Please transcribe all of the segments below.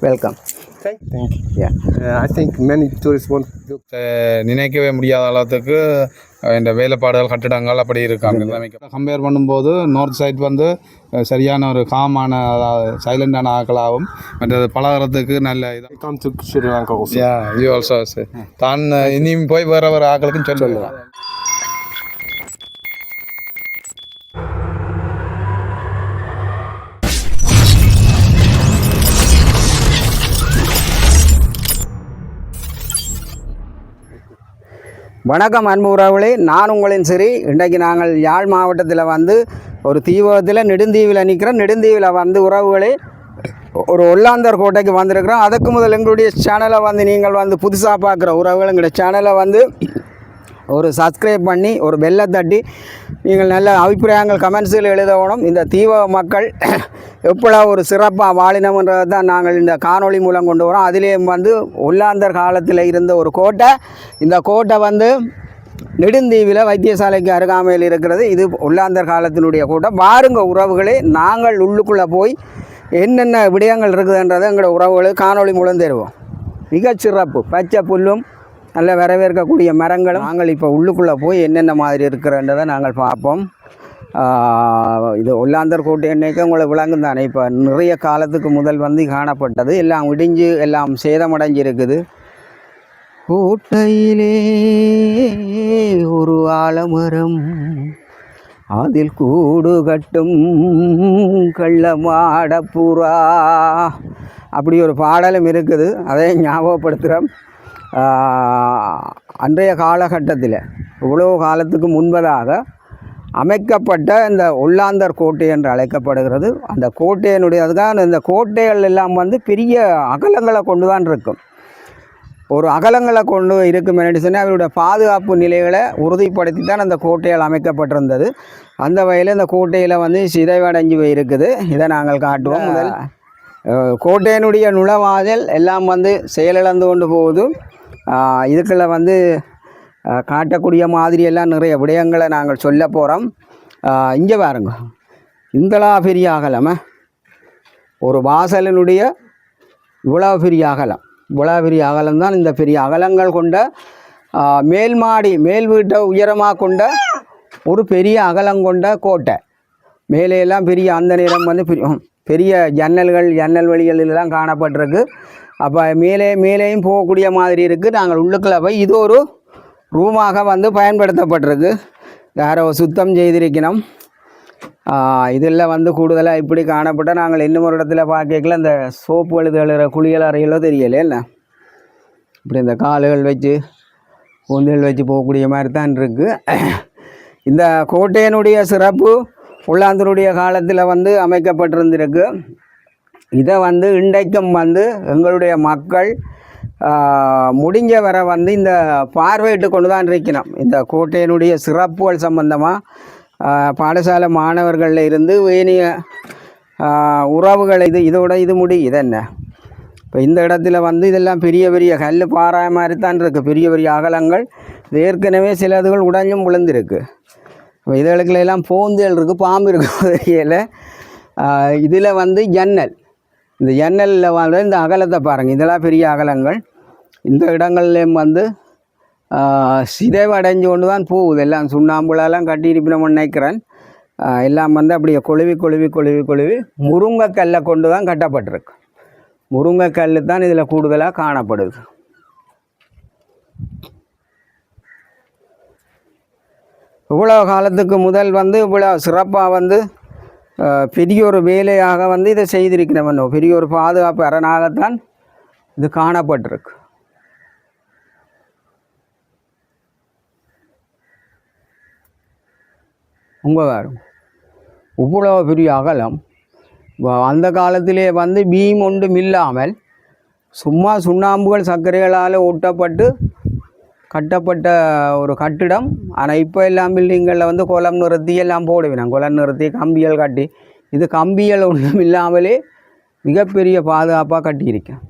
Welcome Thank you. Yeah. Uh, I think many tourists want to ah நினைக்கவே முடியாத அளவுக்கு அஹ் இந்த வேலைப்பாடுகள் கட்டிடங்கள் அப்படி இருக்காங்க. கம்பேர் பண்ணும்போது நார்த் சைட் வந்து அஹ் சரியான ஒரு காமான சைலண்டான ஆக்களாகவும் மற்றது பழகிறதுக்கு நல்ல இதாக come to Sri Lanka also. Yeah you also தான் இனியும் போய் வேற வேறு ஆக்களுக்கும் சொல்லுவேன் வணக்கம் அன்பு உறவுகளே. நான் உங்களின் சிறி. இன்றைக்கு நாங்கள் யாழ் மாவட்டத்தில் வந்து ஒரு தீவிரத்தில் நெடுந்தீவில் நிற்கிறோம். நெடுந்தீவில் வந்து உறவுகளே ஒரு ஒல்லாந்தர் கோட்டைக்கு வந்திருக்கிறோம். அதுக்கு முதல் எங்களுடைய சேனலை வந்து நீங்கள் வந்து புதுசாக பார்க்குற உறவுகள் எங்களுடைய சேனலை வந்து ஒரு சப்ஸ்கிரைப் பண்ணி ஒரு பெல்லை தட்டி நீங்கள் நல்ல அபிப்பிராயங்கள் கமெண்ட்ஸில் எழுதணும். இந்த தீவ மக்கள் எப்படா ஒரு சிறப்பாக வாழினம்ன்றதை தான் நாங்கள் இந்த காணொளி மூலம் கொண்டு வரோம். அதிலேயும் வந்து உள்ளாந்தர் காலத்தில் இருந்த ஒரு கோட்டை. இந்த கோட்டை வந்து நெடுந்தீவில் வைத்தியசாலைக்கு அருகாமையில் இருக்கிறது. இது உள்ளாந்தர் காலத்தினுடைய கோட்டை. பாருங்க உறவுகளே நாங்கள் உள்ளுக்குள்ளே போய் என்னென்ன விடயங்கள் இருக்குதுன்றதை எங்களோட உறவுகளுக்கு காணொளி மூலம் தருவோம். மிகச்சிறப்பு பச்சை புல்லும் நல்ல வரவேற்கக்கூடிய மரங்களும் நாங்கள் இப்போ உள்ளுக்குள்ளே போய் என்னென்ன மாதிரி இருக்கிறன்றதை நாங்கள் பார்ப்போம். இது ஒல்லாந்தர் கோட்டை என்னைக்கு உங்களுக்கு விளங்கும் தானே. இப்போ நிறைய காலத்துக்கு முதல் வந்து காணப்பட்டது. எல்லாம் இடிஞ்சு எல்லாம் சேதமடைஞ்சிருக்குது. கோட்டையிலே ஒரு ஆலமரம் அதில் கூடு கட்டும் கள்ளமாடப்புறா. அப்படி ஒரு பாடலும் இருக்குது. அதை ஞாபகப்படுத்துகிறோம். அன்றைய காலகட்டத்தில் இவ்வளோ காலத்துக்கு முன்பதாக அமைக்கப்பட்ட இந்த ஒல்லாந்தர் கோட்டை என்று அழைக்கப்படுகிறது. அந்த கோட்டையினுடைய அதுதான் இந்த கோட்டைகள் எல்லாம் வந்து பெரிய அகலங்களை கொண்டு தான் இருக்கும். ஒரு அகலங்களை கொண்டு இருக்கும் என்று சொன்னால் அவருடைய பாதுகாப்பு நிலைகளை உறுதிப்படுத்தி தான் அந்த கோட்டைகள் அமைக்கப்பட்டிருந்தது. அந்த வகையில் இந்த கோட்டையில் வந்து சிதைவடைஞ்சு இருக்குது இதை நாங்கள் காட்டுவோம். முதல் கோட்டையினுடைய நுழைவாதல் எல்லாம் வந்து செயலிழந்து கொண்டு போகுது இதுக்குள்ள வந்து காட்டக்கூடிய மாதிரியெல்லாம் நிறைய விடயங்களை நாங்கள் சொல்ல போகிறோம் இங்கே பாருங்க. இந்தளா பெரிய அகலம் ஒரு வாசலினுடைய இவ்வளோ பெரிய அகலம். இவ்வளோ பெரிய அகலம் தான் இந்த பெரிய அகலங்கள் கொண்ட மேல் மாடி மேல் வீட்டை உயரமாக கொண்ட ஒரு பெரிய அகலம் கொண்ட கோட்டை. மேலே எல்லாம் பெரிய அந்த நேரம் வந்து பெரிய பெரிய ஜன்னல்கள் ஜன்னல் வழிகள் காணப்பட்டிருக்கு. அப்போ மேலே மேலேயும் போகக்கூடிய மாதிரி இருக்குது நாங்கள் உள்ளுக்குள்ள போய் இது ஒரு ரூமாக வந்து பயன்படுத்தப்பட்டிருக்கு. யாரோ சுத்தம் செய்திருக்கணும். இதில் வந்து கூடுதலாக இப்படி காணப்பட்ட நாங்கள் இன்னும் ஒரு இடத்துல பார்க்கல இந்த சோப்பு எழுது எழுகிற குளியல் அறைகளோ தெரியல என்ன? இப்படி இந்த கால்கள் வச்சு கூந்தல் வச்சு போகக்கூடிய மாதிரி தான் இருக்குது இந்த கோட்டையனுடைய சிறப்பு புல்லாந்தருடைய காலத்தில் வந்து அமைக்கப்பட்டிருந்திருக்கு. இதை வந்து இன்றைக்கும் வந்து எங்களுடைய மக்கள் முடிஞ்ச வரை வந்து இந்த பார்வையிட்டு கொண்டு தான் இருக்கணும் இந்த கோட்டையினுடைய சிறப்புகள் சம்பந்தமாக பாடசாலை மாணவர்களில் இருந்து வேணிய உறவுகள் இது இதோட இது முடி இதென்ன இப்போ இந்த இடத்துல வந்து இதெல்லாம் பெரிய பெரிய கல் பாறை மாதிரி தான் இருக்குது பெரிய பெரிய அகலங்கள் ஏற்கனவே சில சிலதுகள் உடைஞ்சும் விழுந்திருக்கு. இப்போ இதுகளுக்குள்ள எல்லாம் பூந்தேல் இருக்குது பாம்பு இருக்குது இதில் வந்து ஜன்னல் இந்த ஜன்னலில் வந்து இந்த அகலத்தை பாருங்கள் இதெல்லாம் பெரிய அகலங்கள். இந்த இடங்கள்லேயும் வந்து சிதைவடைஞ்சு கொண்டு தான் போகுது. எல்லாம் சுண்ணாம்புலெல்லாம் கட்டியிருப்பினோம்னு நினைக்கிறேன். எல்லாம் வந்து அப்படியே கொழுவி கொழுவி கொழுவி கொழுவி முருங்கைக்கல்லை கொண்டு தான் கட்டப்பட்டிருக்கு. முருங்கைக்கல் தான் இதில் கூடுதலாக காணப்படுது. இவ்வளோ காலத்துக்கு முதல் வந்து இவ்வளோ சிறப்பாக வந்து பெரிய ஒரு வேலையாக வந்து இதை செய்திருக்கிறவன். பெரிய ஒரு பாதுகாப்பு அரணாகத்தான் இது காணப்பட்டிருக்கு. உங்ககாரம் இவ்வளோ பெரிய அகலம். அந்த காலத்திலே வந்து பீம் ஒன்றும் இல்லாமல் சும்மா சுண்ணாம்புகள் சர்க்கரைகளால் ஒட்டப்பட்டு கட்டப்பட்ட ஒரு கட்டிடம். ஆனால் இப்போ எல்லாம் பில்டிங்களில் வந்து குளம் நிறுத்தி எல்லாம் போடுவேன். குளம் நிறுத்தி கம்பிகள் கட்டி இது கம்பிகள் ஒன்றும் இல்லாமலே மிகப்பெரிய பாதுகாப்பாக கட்டியிருக்கேன்.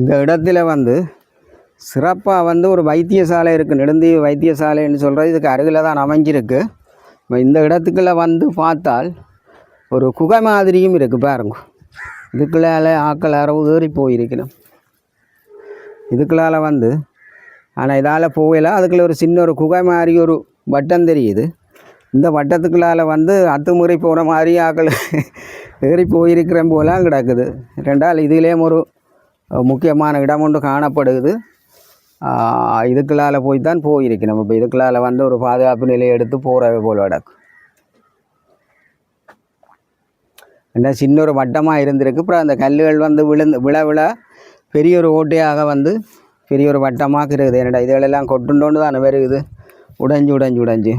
இந்த இடத்துல வந்து சிறப்பாக வந்து ஒரு வைத்தியசாலை இருக்குது நெடுந்தீவு வைத்தியசாலைன்னு சொல்கிறது இதுக்கு அருகில் தான் அமைஞ்சிருக்கு. இந்த இடத்துக்குள்ளே வந்து பார்த்தால் ஒரு குகை மாதிரியும் இருக்குது பாருங்க. இதுக்குள்ளால ஆக்கள் அறவு ஏறி போயிருக்கணும் இதுக்குள்ளால் வந்து ஆனால் இதால் போகல. அதுக்குள்ள ஒரு சின்ன ஒரு குகை மாதிரி ஒரு வட்டம் தெரியுது. இந்த வட்டத்துக்குள்ளால வந்து அத்துமுறை போகிற மாதிரி ஆக்கள் ஏறி போயிருக்கிற போலாம் கிடக்குது. ரெண்டால் இதுலேயும் ஒரு முக்கியமான இடம் ஒன்று காணப்படுது. இதுக்குள்ளால் போய் தான் போயிருக்கணும் இப்போ இதுக்குள்ளால் வந்து ஒரு பாதுகாப்பு நிலையை எடுத்து போகிற போல் கிடக்கு. என்ன சின்ன ஒரு வட்டமாக இருந்திருக்கு. அப்புறம் அந்த கல்லுகள் வந்து விழுந்து விழ விழ பெரிய ஒரு ஓட்டையாக வந்து பெரிய ஒரு வட்டமாக இருக்குது. என்னடா இதுகளெல்லாம் கொட்டுண்டோன்னு தானே வருகுது. உடைஞ்சு உடைஞ்சு உடைஞ்சு.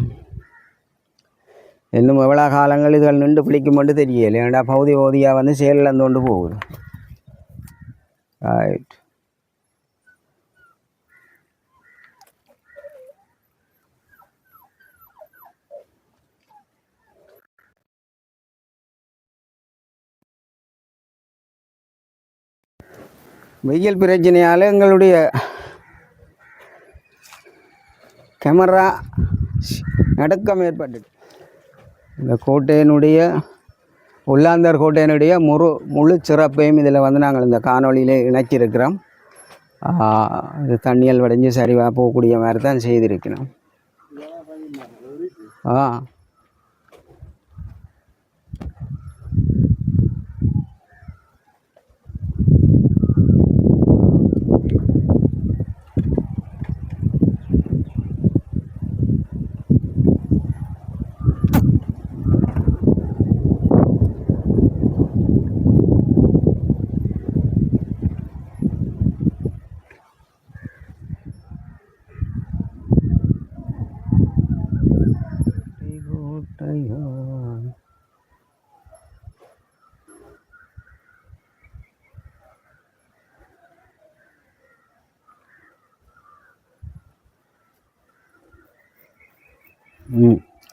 இன்னும் எவ்வளோ காலங்கள் இதுகள் நின்று பிடிக்குமென்று தெரியல ஏன்டா பகுதி பகுதியாக வந்து செயலில் இருந்து கொண்டு போகுது. ரைட் வெயில் பிரச்சனையால் எங்களுடைய கேமரா நடுக்கம் ஏற்பட்டு இந்த கோட்டையினுடைய உள்ளாந்தர் கோட்டையினுடைய முழு முழு சிறப்பையும் இதில் வந்து நாங்கள் இந்த காணொளியிலே இணைச்சிருக்கிறோம் இது தண்ணியல் வடைஞ்சு சரிவாக போகக்கூடிய மாதிரி தான் செய்திருக்கிறோம். ஆ.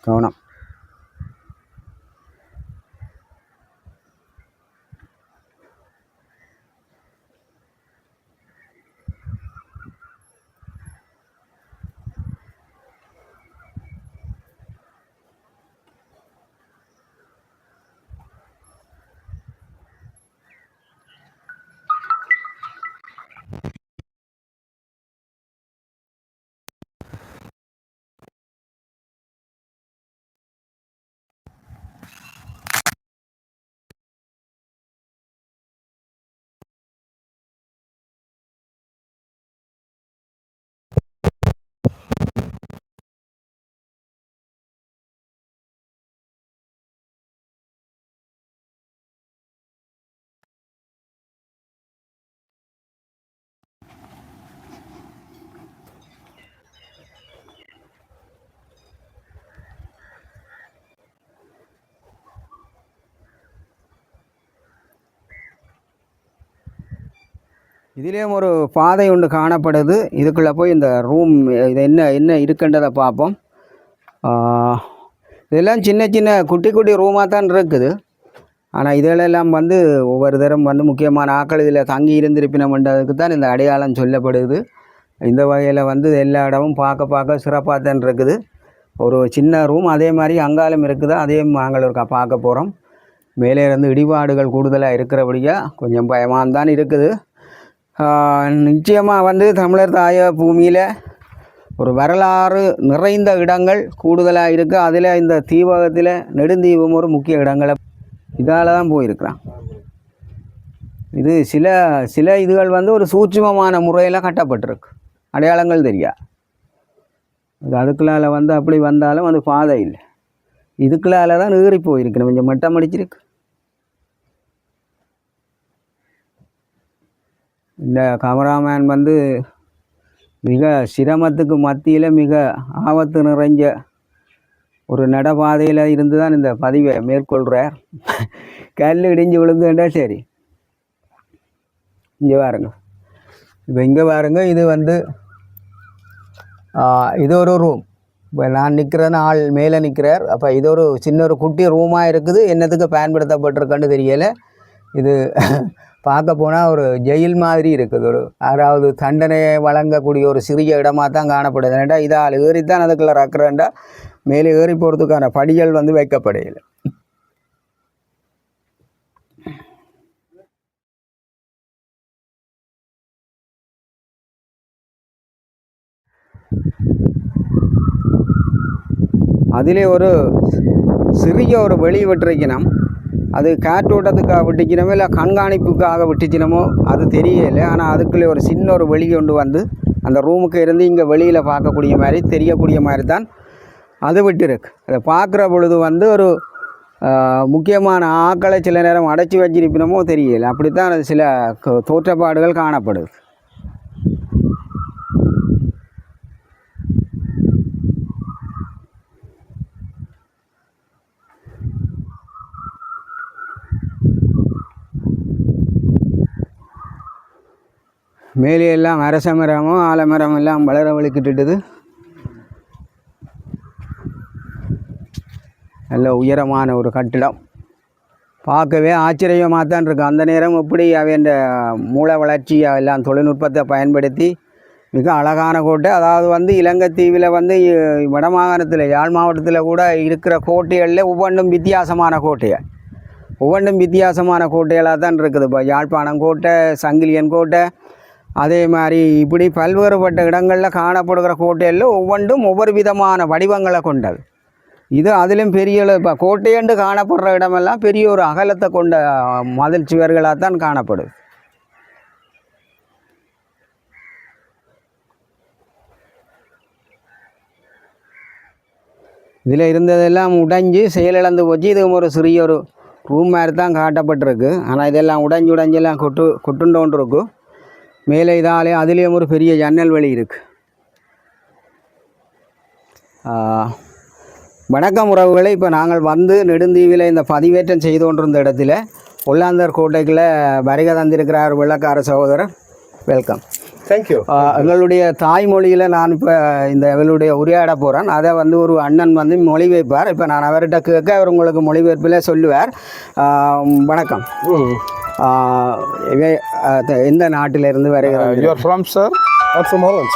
కావున இதுலேயும் ஒரு பாதை ஒன்று காணப்படுது. இதுக்குள்ளே போய் இந்த ரூம் இது என்ன என்ன இருக்குன்றதை பார்ப்போம். இதெல்லாம் சின்ன சின்ன குட்டி குட்டி ரூமாக தான் இருக்குது. ஆனால் இதிலெல்லாம் வந்து ஒவ்வொரு தரம் வந்து முக்கியமான ஆக்கள் இதில் தங்கி இருந்திருப்பினம்ன்றதுக்கு தான் இந்த அடையாளம் சொல்லப்படுது. இந்த வகையில் வந்து எல்லா இடமும் பார்க்க பார்க்க சிறப்பாக தான் இருக்குது. ஒரு சின்ன ரூம் அதே மாதிரி அங்காலம் இருக்குது. அதே நாங்கள் இருக்கா பார்க்க போகிறோம் மேலே இருந்து இடிபாடுகள் கூடுதலாக இருக்கிறபடியாக கொஞ்சம் பயமாக தான் இருக்குது. நிச்சயமாக வந்து தமிழர் தாய பூமியில் ஒரு வரலாறு நிறைந்த இடங்கள் கூடுதலாக இருக்குது அதில் இந்த தீபகத்தில் நெடுந்தீபம் ஒரு முக்கிய இடங்களை இதால் தான் போயிருக்கிறான். இது சில சில இதுகள் வந்து ஒரு சூட்சமமான முறையில் கட்டப்பட்டிருக்கு. அடையாளங்கள் தெரியா? இது அதுக்குள்ளால வந்து அப்படி வந்தாலும் அது பாதை இல்லை. இதுக்குள்ளால தான் ஏறி போயிருக்கு கொஞ்சம் மட்டம் அடிச்சிருக்கு இந்த கமராமேன் வந்து மிக சிரமத்துக்கு மத்தியில் மிக ஆபத்து நிறைஞ்ச ஒரு நடபாதையில் இருந்து தான் இந்த பதிவை மேற்கொள்கிறார் கல் இடிஞ்சு விழுந்துட்டா சரி. இங்கே பாருங்க. இப்போ இங்கே பாருங்க இது வந்து இது ஒரு ரூம் இப்போ நான் நிற்கிறேன்னு ஆள் மேலே நிற்கிறார் அப்போ இது ஒரு சின்ன ஒரு குட்டி ரூமாக இருக்குது. என்னத்துக்கு பயன்படுத்தப்பட்டிருக்கன்னு தெரியலை. இது பார்க்க போனால் ஒரு ஜெயில் மாதிரி இருக்குது. ஒரு அதாவது தண்டனையை வழங்கக்கூடிய ஒரு சிறிய இடமாக தான் காணப்படுது. ஏன்னா இதால் ஏறித்தான் அதுக்குள்ளே ரக்கிறேன்டா மேலே ஏறி போகிறதுக்கான படிகள் வந்து வைக்கப்படையில. அதிலே ஒரு சிறிய ஒரு வெளி விட்டுருக்கணும் அது காற்றோட்டத்துக்காக விட்டுச்சினமோ இல்லை கண்காணிப்புக்காக விட்டுச்சினமோ அது தெரியலை. ஆனால் அதுக்குள்ளே ஒரு சின்ன ஒரு வெளி கொண்டு வந்து அந்த ரூமுக்கு இருந்து இங்கே வெளியில் பார்க்கக்கூடிய மாதிரி தெரியக்கூடிய மாதிரி தான் அது விட்டுருக்கு. அதை பார்க்குற பொழுது வந்து ஒரு முக்கியமான ஆக்களை சில நேரம் அடைச்சி வச்சிருப்பினமோ தெரியல. அப்படித்தான் அது சில தோற்றப்பாடுகள் காணப்படுது. மேலே எல்லாம் அரச மரமும் ஆலமரம் எல்லாம் வளர வலிக்கிட்டுது நல்ல உயரமான ஒரு கட்டிடம். பார்க்கவே ஆச்சரியமாக தான் இருக்குது அந்த நேரம் எப்படி அவன் மூளை வளர்ச்சி எல்லாம் தொழில்நுட்பத்தை பயன்படுத்தி மிக அழகான கோட்டை அதாவது வந்து இலங்கை தீவில் வந்து வடமாகாணத்தில் யாழ் மாவட்டத்தில் கூட இருக்கிற கோட்டைகளில் ஒவ்வொன்றும் வித்தியாசமான கோட்டையை ஒவ்வொன்றும் வித்தியாசமான கோட்டைகளாக தான் இருக்குது. இப்போ யாழ்ப்பாணம் கோட்டை சங்கிலியன் கோட்டை அதே மாதிரி இப்படி பல்வேறுபட்ட இடங்களில் காணப்படுகிற கோட்டையில் ஒவ்வொன்றும் ஒவ்வொரு விதமான வடிவங்களை கொண்டது. இது அதிலும் பெரிய இப்போ கோட்டையண்டு காணப்படுற இடமெல்லாம் பெரிய ஒரு அகலத்தை கொண்ட மதில் சுவர்களாக தான் காணப்படுது. இதில் இருந்ததெல்லாம் உடைஞ்சு செயலிழந்து போச்சு. இது ஒரு சிறிய ஒரு ரூம் மாதிரி தான் காட்டப்பட்டிருக்கு. ஆனால் இதெல்லாம் உடைஞ்சு உடைஞ்செல்லாம் கொட்டு கொட்டுண்டோன்று மேலே இதாலே அதுலேயும் ஒரு பெரிய ஜன்னல் வழி இருக்குது வணக்கம் உறவுகளை. இப்போ நாங்கள் வந்து நெடுந்தீவில் இந்த பதிவேற்றம் செய்து கொண்டிருந்த இடத்துல ஒல்லாந்தர் கோட்டைக்குள்ள வருகை தந்திருக்கிறார் வெள்ளக்கார சகோதரர். வெல்கம். ஆஹ் எங்களுடைய தாய்மொழியில் நான் இப்போ இந்த இவளுடைய உரையாட போகிறேன் அதை வந்து ஒரு அண்ணன் வந்து மொழிபெயர்ப்பார். இப்போ நான் அவர்கிட்ட கேட்க அவர் உங்களுக்கு மொழிபெயர்ப்பில் சொல்லுவார். வணக்கம். எந்த நாட்டிலிருந்து வருகிறார்? You are from sir I'm from Holland.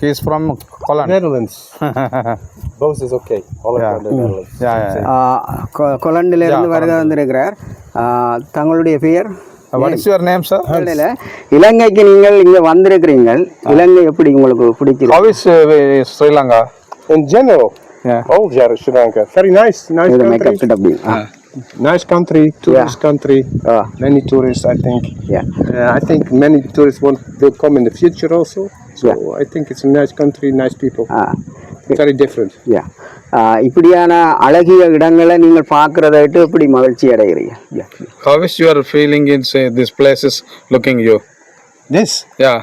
He is from colon Netherlands. Both is okay. Holland Yeah. and the Netherlands. Yeah yeah ah கொ- கொலண்டிலிருந்து வருகை வந்திருக்கிறார். ஆஹ் தங்களுடைய பெயர்? What is your name sir இல்ல, இலங்கைக்கு நீங்கள் இங்கே வந்திருக்கிறீங்கள் இலங்கை எப்படி உங்களுக்கு is Sri Lanka Sri Lanka. Very nice, nice இது country. மேக்கப் ah Nice country, tourist country. Ah Many tourists, I think. Yeah Uh, I think many tourists want will come in the future also. So I think it's a nice country, nice people. Ah Very different. யா இப்படியான அழகிய இடங்களை நீங்கள் பார்க்குறத விட்டு எப்படி மகிழ்ச்சி அடைகிறீங்க yeah how is your feeling in this place is looking you This. Yeah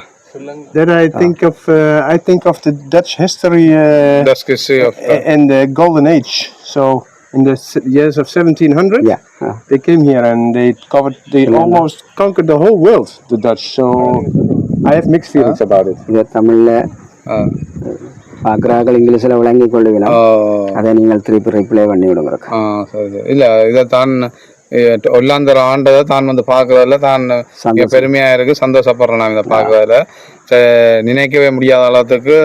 Then I think of uh, I think of the Dutch history uh, dusk sea of and the Golden Age. So in the years of 1700, yeah ah they came here and they covered, they almost conquered the whole world. The Dutch. So I have mixed feelings about it. இதை தமிழில் பார்க்குறார்கள் இங்கிலீஷில் விளங்கி கொள்ளுவினா அதை நீங்கள் திருப்பி reply பண்ணி விடுங்க சரி. இல்லை இதை தான் ஒல்லாந்தர் ஆண்டதை தான் வந்து பார்க்கறதுல தான் இங்க பெருமையா இருக்கு சந்தோஷப்படுறேன் நான் இதை பார்க்கறதுல. நினைக்கவே முடியாத அளவுக்கு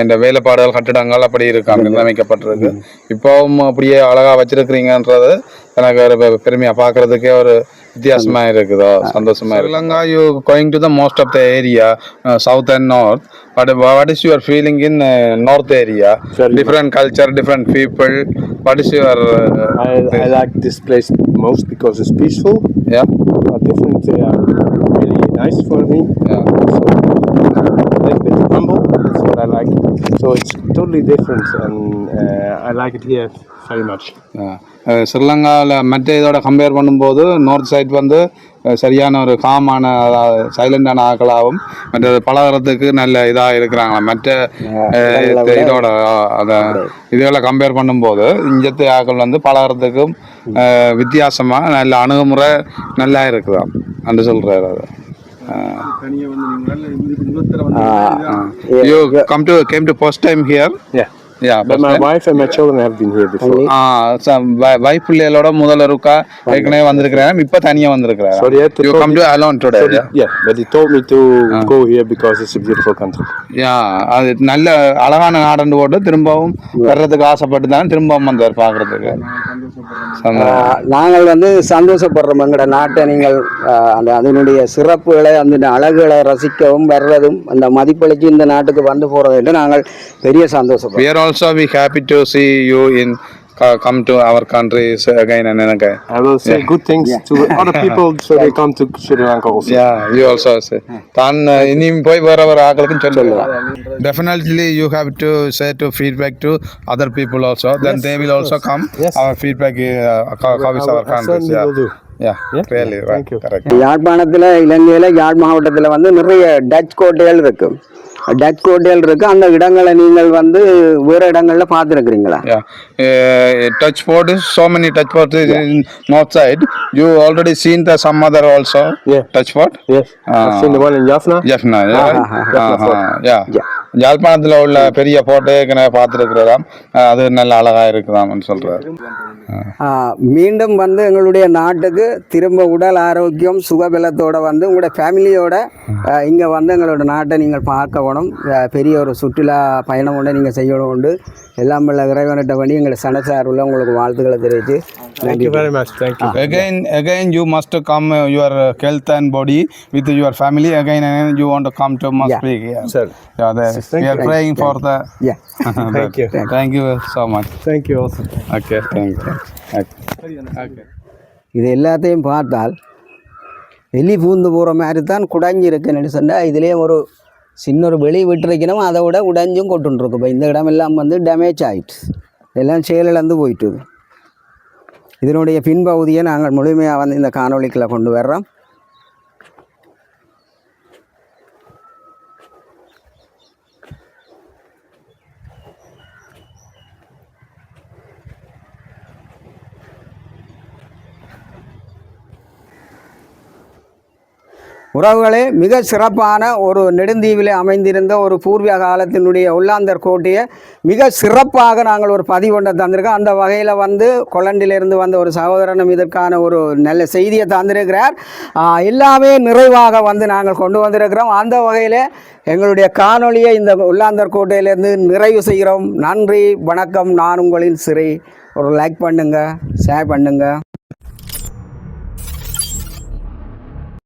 இந்த வேலைப்பாடுகள் கட்டிடங்கள் அப்படி இருக்கு அப்படி நிர்ணயிக்கப்பட்டிருக்கு. இப்போவும் அப்படியே அழகா வச்சிருக்கிறீங்கன்றது எனக்கு ஒரு பெ- பெருமையா பார்க்கறதுக்கே ஒரு வித்தியாசமா இருக்குதோ சந்தோஷமா இருக்கு Sri Lanka you going to the most of the area south and north but what is your feeling in north area different culture different people what is your this place most because it's peaceful. yeah. Uh, different, uh, really nice for me. yeah. So, a little bit humble. That's what I like. So it's totally different, and uh, I like it here very much. ஸ்ரீலங்காவில் மற்ற இதோட compare பண்ணும்போது north side வந்து அஹ், சரியான ஒரு காமான சைலண்டான ஆக்களாகவும் மற்றது பழகிறதுக்கு நல்ல இதாக இருக்கிறாங்க மற்ற இது- இதோட அதை இதோட கம்பேர் பண்ணும்போது இஞ்சத்து ஆக்கள் வந்து பழகிறதுக்கும் அஹ், வித்தியாசமா நல்ல அணுகுமுறை நல்லா இருக்குதாம். என்று சொல்றாரு அது You come to came to first time here. Yeah. Yeah, But my wife and my children have been here before. Wife பிள்ளைகளோட முதல் இருக்கா ஏற்கனவே வந்திருக்கிறேன் இப்ப தனியா வந்திருக்கிறேன் So they had to talk come to alone today So they- yeah, but he told me to go here because it's a beautiful country. Yeah அது நல்ல அழகான நாடுன்னு போட்டு திரும்பவும் வர்றதுக்கு ஆசைப்பட்டு தான் திரும்பவும் வந்தார் பார்க்கறதுக்கு. நாங்கள் வந்து சந்தோஷப்படுறோம் எங்களோட நாட்டை நீங்கள் அந்த அதனுடைய சிறப்புகளை அந்த அழகுகளை ரசிக்கவும் வர்றதும் அந்த மதிப்பளிச்சு இந்த நாட்டுக்கு வந்து போகிறது என்று நாங்கள் பெரிய சந்தோஷப்படுறோம். also be happy to see you in co- come to our countries again and again. I will say good things to other people so they come to Sri Lanka also. Yeah, you also say. தான் இனியும் போய் வேற வேற ஆக்களுக்கும் சொல்லலாம் definitely you have to say to feedback to other people also then they will also come Yes. our feedback uh, how how is I our will- I countries certainly yeah will do. yeah, Yeah? really right Thank you. correct யாழ்ப்பாணத்தில் இலங்கையில் யாழ் மாவட்டத்தில் வந்து நிறைய touch கோட்டைகள் இருக்கு touch கோட்டைகள் இருக்கு அந்த இடங்களை நீங்கள் வந்து வேறு இடங்களில் பார்த்துருக்குறீங்களா uh, is in north side you already seen the some other also Yeah. touch board Yes, I've seen the one in Jaffna. Jaffna Ah, யா யாழ்ப்பாணத்தில் உள்ள பெரிய போட்டோ ஏற்கனவே பார்த்துருக்குறதாம் அது நல்ல அழகாக இருக்குதாம்னு சொல்கிறார் மீண்டும் வந்து எங்களுடைய நாட்டுக்கு திரும்ப உடல் ஆரோக்கியம் சுகபலத்தோடு வந்து உங்களோட ஃபேமிலியோட இங்கே வந்து எங்களோட நாட்டை நீங்கள் பார்க்க வேணும் பெரிய ஒரு சுற்றுலா பயணம் ஒன்று நீங்கள் செய்யணும் உண்டு. எல்லாம் வல்ல இறைவனிட்ட பண்ணி எங்களை சனசார்பில் உங்களுக்கு வாழ்த்துக்களை தெரிவித்து Thank you very much. Thank you. again again you must come uh, your uh, health and body with your family again and you want to come to must Yeah. speak yeah, Sir, yeah the, we are praying for the yeah Thank you. thank you so much thank you also. okay thank you okay. okay. இது எல்லாத்தையும் பார்த்தால் எலி பூந்து போகிற மாதிரி தான் குடஞ்சி இருக்குன்னு சொன்னால் இதுலேயே ஒரு சின்ன ஒரு வெளி விட்டுருக்கணும் அதை விட உடைஞ்சும் கொட்டுருக்கு இப்போ இந்த இடமெல்லாம் வந்து டேமேஜ் ஆயிடுச்சு எல்லாம் செயலிழந்து போயிட்டுது இதனுடைய பின்பகுதியை நாங்கள் முழுமையாக வந்து இந்த காணொளிக்குள்ள கொண்டு வர்றோம். உறவுகளே மிக சிறப்பான ஒரு நெடுந்தீவிலே அமைந்திருந்த ஒரு பூர்வீக காலத்தினுடைய உள்ளாந்தர் கோட்டையை மிக சிறப்பாக நாங்கள் ஒரு பதிவு கொண்டு தந்திருக்கோம். அந்த வகையில் வந்து கொலண்டிலிருந்து வந்த ஒரு சகோதரனும் இதற்கான ஒரு நல்ல செய்தியை தந்திருக்கிறார். எல்லாமே நிறைவாக வந்து நாங்கள் கொண்டு வந்திருக்கிறோம். அந்த வகையில் எங்களுடைய காணொளியை இந்த உள்ளாந்தர் கோட்டையிலேருந்து நிறைவு செய்கிறோம். நன்றி வணக்கம். நான் உங்களின் சிறை. ஒரு லைக் பண்ணுங்கள் ஷேர் பண்ணுங்கள்